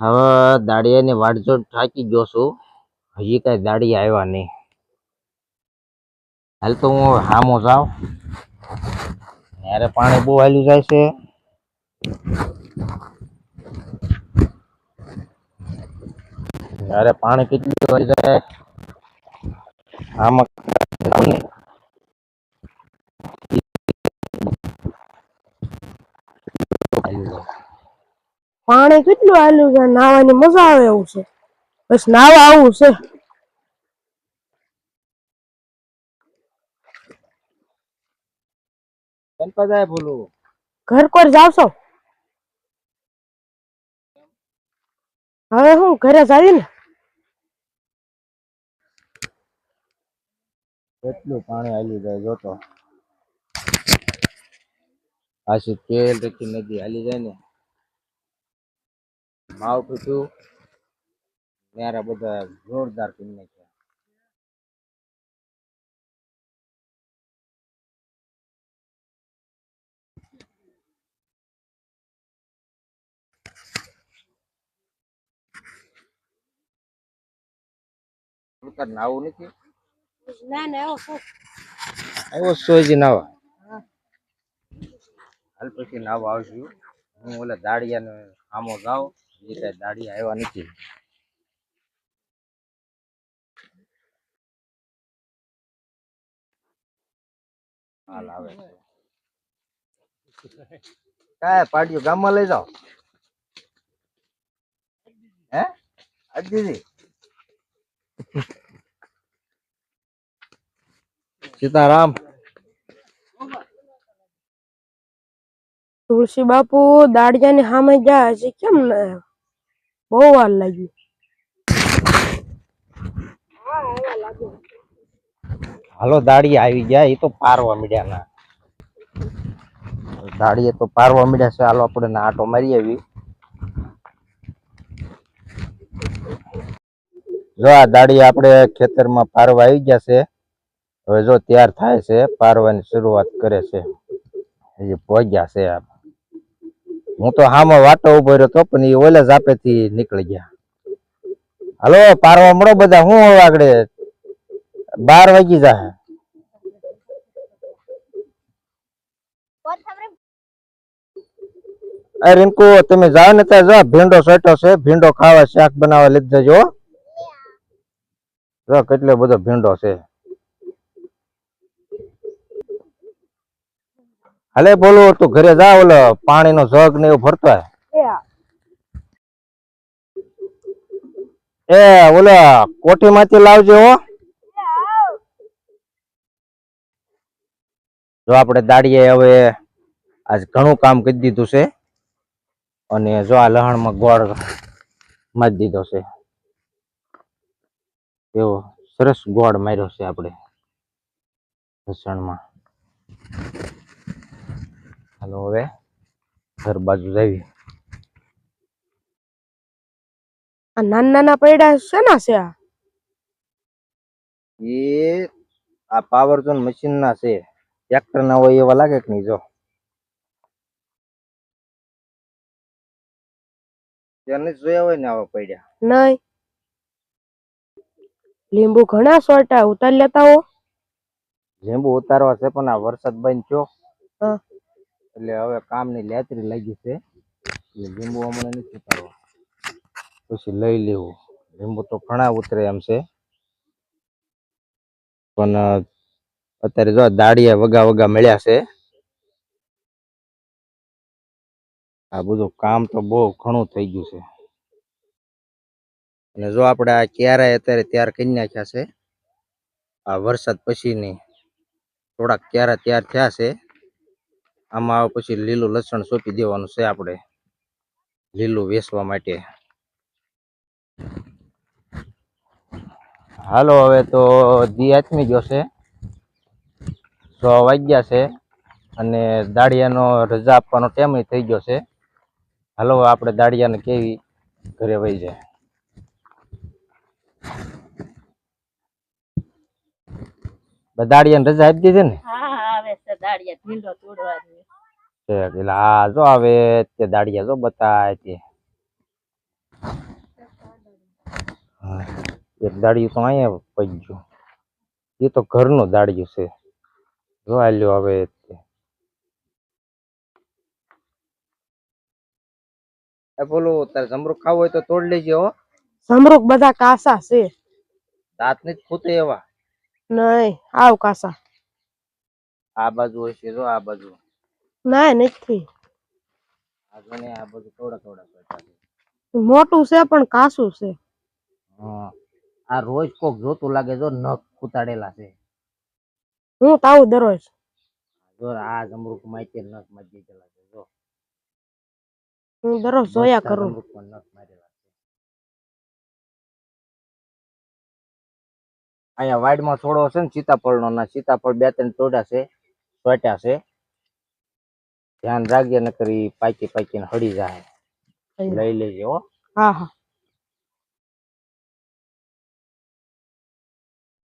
હવે દાડિયાની વાટજોડ થાકી ગયો છું. હજી કઈ દાડી આવ્યા નહીં. હાલ તો હું હામો જાઉં. ત્યારે પાણી બહુ હાલ્યું જાય છે. યારે પાણી કેટલું જાય. આમાં પાણી કેટલું આવેલું છે? નાવાની મજા આવે એવું છે. બસ નાવા આવું છે. બોલું. ઘર કોર જાવશો હવે હું ઘરે જાવી ને કેટલું પાણી હાલી જાય જોતો તેલ રેતી નદી હાલી જાય ને? માવ પીઠું ત્યારે બધા જોરદાર પીને નાખ્યા તાર નાવું નથી? ના ના એવો આવ્યો સોજી નાવા હાલ પછી નાવા આવશું હું ઓલા દાડિયાને આમો જાઉં. એ કઈ દાડિયા આવ્યા નથી હાલ આવે છે. કાંઈ પાડ્યું, ગામમાં લઈ જાઓ. હે? આજ દીધી? સીતારામ. તુલસી બાપુ દાડિયાની સામે જાય છે કેમ ને બહુ વાર હાલો, દાડી આવી ગયા એ તો પારવા મીડ્યા ના દાડિયે તો પારવા મીડ્યા છે, હાલો, આપણે આટો મારી આવી જો આ દાડી આપણે ખેતરમાં પારવા આવી ગયા છે, હવે જો તૈયાર થાય છે, પારવાની શરૂઆત કરે છે. હજી પહોંચ્યા છે આ હું તો હામાં વાટો ઊભો રહ્યો તો, પણ એ ઓલે જાપેથી નીકળી ગયા. હલો, પારવા મળો બધા, હું આગળ બાર વાગી જાય અરે રિંકુ, તમે જાઓ ને ત્યાં, જા ભીંડો સટો છે, ભીંડો ખાવા શાક બનાવવા લીધે જો, કેટલો બધો ભીંડો છે. હાલે બોલો તું ઘરે જા ઓલો પાણીનો જગ ને એવું ભરતો. એ ઓલા કોઠી માંથી લાવજો હો. જો આપણે દાડીએ હવે આજ ઘણું કામ કરી દીધું છે. અને જો આ લહણમાં ગોળ મારી દીધો છે. એવો સરસ ગોળ માર્યો છે આપણે લસણમાં. હાલો હવે ઘર બાજુ જઈએ આ નાના નાના પૈડા શેના છે આ? એ આ પાવર ઝોન મશીન ના છે. ટ્રેક્ટર ના હોય એવા લાગે કે નહીં જો. તેને જોયા હોય ને આવા પડ્યા નહીં. લીંબુ ઘણા સોટા ઉતાર લેતા હો. લીંબુ ઉતારવા છે પણ આ વરસાદ બંધ થયો. એટલે હવે કામની લેતરી લાગી છે. એટલે લીંબુ હમણાં નથી ઉતારવા. પછી લઈ લેવું. લીંબુ તો ઘણા ઉતરે એમ છે. પણ અત્યારે જો દાડિયા વગા વગા મળ્યા છે. આ બધું કામ તો બહુ ઘણું થઈ ગયું છે. અને જો આપણે આ ક્યારે અત્યારે તૈયાર કરી નાખ્યા છે, આ વરસાદ પછીની, થોડાક ક્યારે તૈયાર થયા છે આમાં પછી લીલું લસણ સોંપી દેવાનું છે આપણે. લીલું વેચવા માટે. હાલો, હવે તો દી આથમી ગયો સો વાગ્યા છે અને દાળિયાનો રજા આપવાનો ટાઈમ થઈ ગયો છે. હાલો આપણે દાળિયાને કેવી ઘરે વહી જાય. બધા દાડિયાને રજા આપી દીધી ને? આવે છે દાડિયા ભીંડો તોડવાની. છે એટલે આ જો આવે તે દાડિયા જો બતાય તે. એક દાડિયું તો અહીંયા પડી ગયું. એ તો ઘરનું દાડિયું છે. જો આલ્યો આવે બોલું તારે જમરૂક ખાવું હોય તો તોડ લેજે હો. જમરૂક બધા કાસા છે. દાંત નથી ફૂટે એવા. નહીં આવ કાસા. આ બાજુ હોય છે જો આ બાજુ. ના નથી. આ જોને આ બાજુ થોડા થોડા કરતા મોટું છે પણ કાસું છે. હા. આ રોજ કોક જોતું લાગે જો નખ કૂતાડેલા છે. હું તાવ દરરોજ. જો આ જમરૂક માથે નખ મારી દીધેલા છે જો. હું દરરોજ જોયા કરું. નખ મારેલા છે. અહીંયા વાડમાં થોડો છે ને સીતાફળનો ના સીતાફળ બે ત્રણ તોડા છે. સોટ્યા છે. ધ્યાન રાખજે નકર ઈ પાકી પાકીને હળી જાય. લઈ લેજે હો. હા હા.